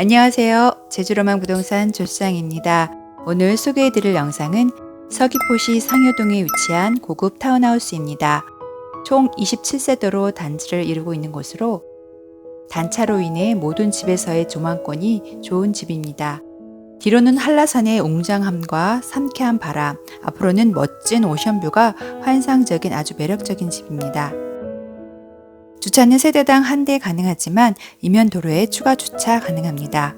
안녕하세요. 제주로만 부동산 조수장입니다. 오늘 소개해드릴 영상은 서귀포시 상효동에 위치한 고급 타운하우스입니다. 총 27세대로 단지를 이루고 있는 곳으로 단차로 인해 모든 집에서의 조망권이 좋은 집입니다. 뒤로는 한라산의 웅장함과 상쾌한 바람, 앞으로는 멋진 오션뷰가 환상적인 아주 매력적인 집입니다. 주차는 세대당 한 대 가능하지만 이면 도로에 추가 주차 가능합니다.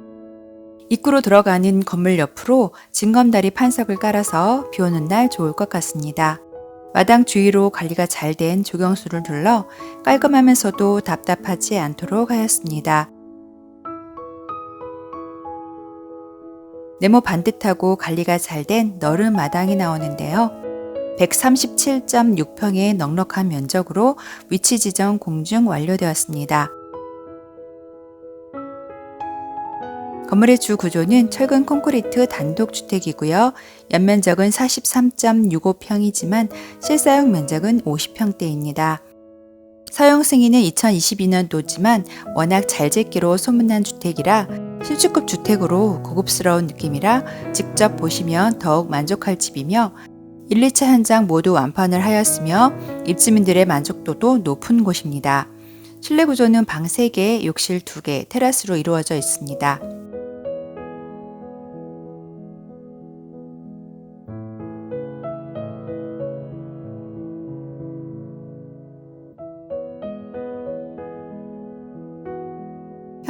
입구로 들어가는 건물 옆으로 징검다리 판석을 깔아서 비 오는 날 좋을 것 같습니다. 마당 주위로 관리가 잘 된 조경수를 둘러 깔끔하면서도 답답하지 않도록 하였습니다. 네모 반듯하고 관리가 잘 된 너른 마당이 나오는데요. 137.6평의 넉넉한 면적으로 위치 지정 공중 완료되었습니다. 건물의 주 구조는 철근 콘크리트 단독 주택이고요. 연면적은 43.65평이지만 실사용 면적은 50평대입니다. 사용 승인은 2022년도지만 워낙 잘 짓기로 소문난 주택이라 실주급 주택으로 고급스러운 느낌이라 직접 보시면 더욱 만족할 집이며 1, 2차 현장 모두 완판을 하였으며 입주민들의 만족도도 높은 곳입니다. 실내 구조는 방 3개, 욕실 2개, 테라스로 이루어져 있습니다.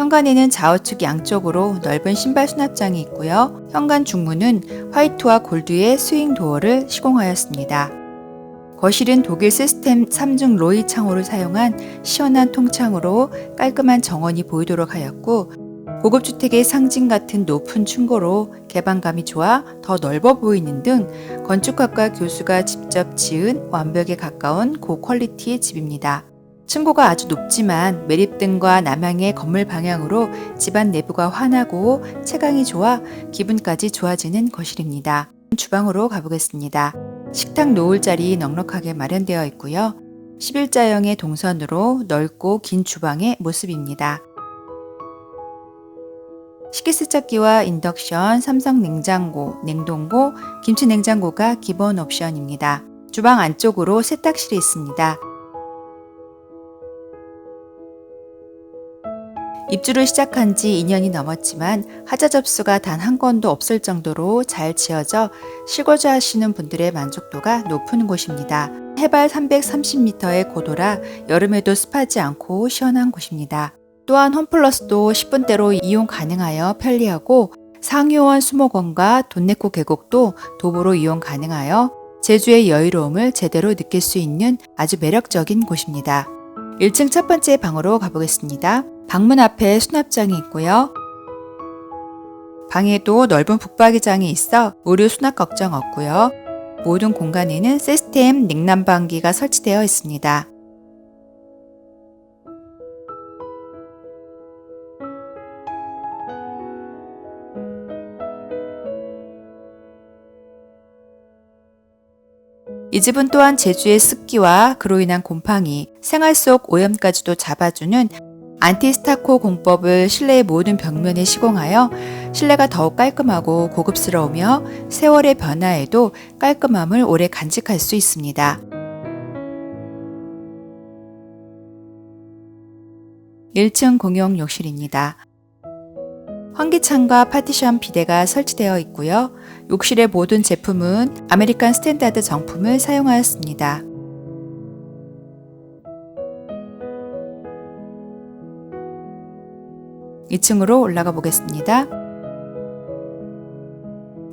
현관에는 좌우측 양쪽으로 넓은 신발 수납장이 있고요. 현관 중문은 화이트와 골드의 스윙 도어를 시공하였습니다. 거실은 독일 시스템 3중 로이 창호를 사용한 시원한 통창으로 깔끔한 정원이 보이도록 하였고 고급 주택의 상징 같은 높은 층고로 개방감이 좋아 더 넓어 보이는 등 건축학과 교수가 직접 지은 완벽에 가까운 고퀄리티의 집입니다. 층고가 아주 높지만 매립등과 남향의 건물 방향으로 집안 내부가 환하고 채광이 좋아 기분까지 좋아지는 거실입니다. 주방으로 가보겠습니다. 식탁 놓을 자리 넉넉하게 마련되어 있고요. 11자형의 동선으로 넓고 긴 주방의 모습입니다. 식기세척기와 인덕션, 삼성 냉장고, 냉동고, 김치 냉장고가 기본 옵션입니다. 주방 안쪽으로 세탁실이 있습니다. 입주를 시작한 지 2년이 넘었지만 하자 접수가 단 한 건도 없을 정도로 잘 지어져 실거주 하시는 분들의 만족도가 높은 곳입니다. 해발 330m의 고도라 여름에도 습하지 않고 시원한 곳입니다. 또한 홈플러스도 10분대로 이용 가능하여 편리하고 상요원 수목원과 돈내코 계곡도 도보로 이용 가능하여 제주의 여유로움을 제대로 느낄 수 있는 아주 매력적인 곳입니다. 1층 첫 번째 방으로 가보겠습니다. 방문 앞에 수납장이 있고요. 방에도 넓은 북박이장이 있어 의류 수납 걱정 없고요. 모든 공간에는 시스템 냉난방기가 설치되어 있습니다. 이 집은 또한 제주의 습기와 그로 인한 곰팡이, 생활 속 오염까지도 잡아주는 안티스타코 공법을 실내의 모든 벽면에 시공하여 실내가 더욱 깔끔하고 고급스러우며 세월의 변화에도 깔끔함을 오래 간직할 수 있습니다. 1층 공용 욕실입니다. 환기창과 파티션 비대가 설치되어 있고요. 욕실의 모든 제품은 아메리칸 스탠다드 정품을 사용하였습니다. 2층으로 올라가 보겠습니다.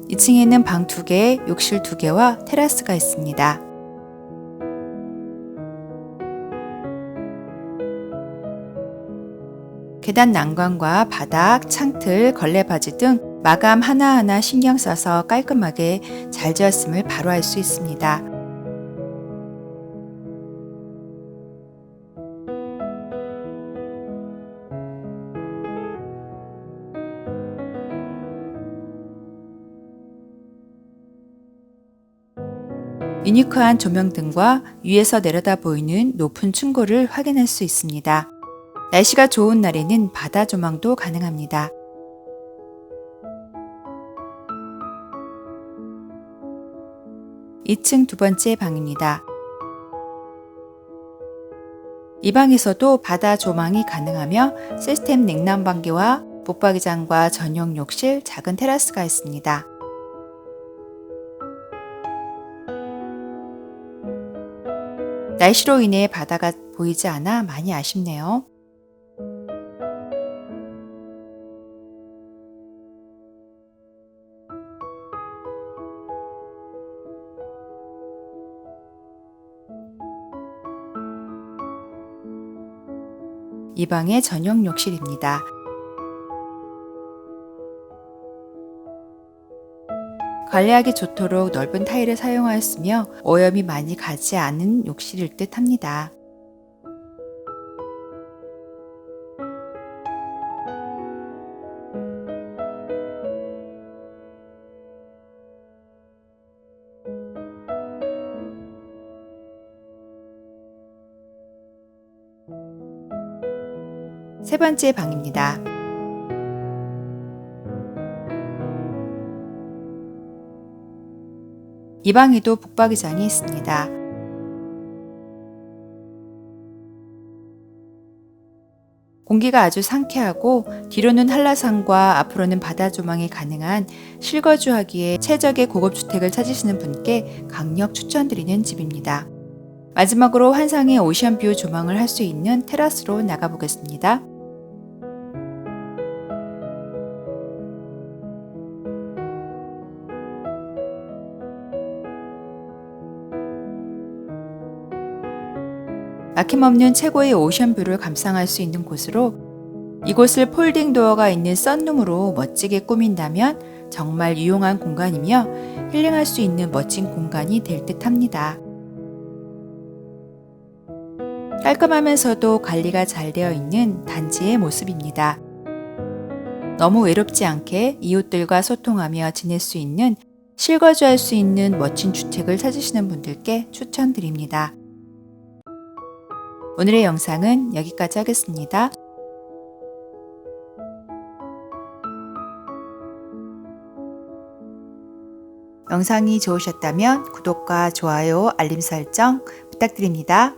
2층에는 방 2개, 욕실 2개와 테라스가 있습니다. 계단 난관과 바닥, 창틀, 걸레바지 등 마감 하나하나 신경 써서 깔끔하게 잘 지었음을 바로 알 수 있습니다. 유니크한 조명등과 위에서 내려다 보이는 높은 층고를 확인할 수 있습니다. 날씨가 좋은 날에는 바다 조망도 가능합니다. (2층) 두 번째 방입니다. 이 방에서도 바다 조망이 가능하며 시스템 냉난방기와 붙박이장과 전용 욕실, 작은 테라스가 있습니다. 날씨로 인해 바다가 보이지 않아 많이 아쉽네요. 이 방의 전용 욕실입니다. 관리하기 좋도록 넓은 타일을 사용하였으며 오염이 많이 가지 않은 욕실일 듯 합니다. 세 번째 방입니다. 이 방에도 북박이장이 있습니다. 공기가 아주 상쾌하고 뒤로는 한라산과 앞으로는 바다 조망이 가능한 실거주하기에 최적의 고급 주택을 찾으시는 분께 강력 추천드리는 집입니다. 마지막으로 환상의 오션뷰 조망을 할 수 있는 테라스로 나가보겠습니다. 막힘없는 최고의 오션뷰를 감상할 수 있는 곳으로 이곳을 폴딩 도어가 있는 썬룸으로 멋지게 꾸민다면 정말 유용한 공간이며 힐링할 수 있는 멋진 공간이 될 듯 합니다. 깔끔하면서도 관리가 잘 되어 있는 단지의 모습입니다. 너무 외롭지 않게 이웃들과 소통하며 지낼 수 있는 실거주할 수 있는 멋진 주택을 찾으시는 분들께 추천드립니다. 오늘의 영상은 여기까지 하겠습니다. 영상이 좋으셨다면 구독과 좋아요, 알림 설정 부탁드립니다.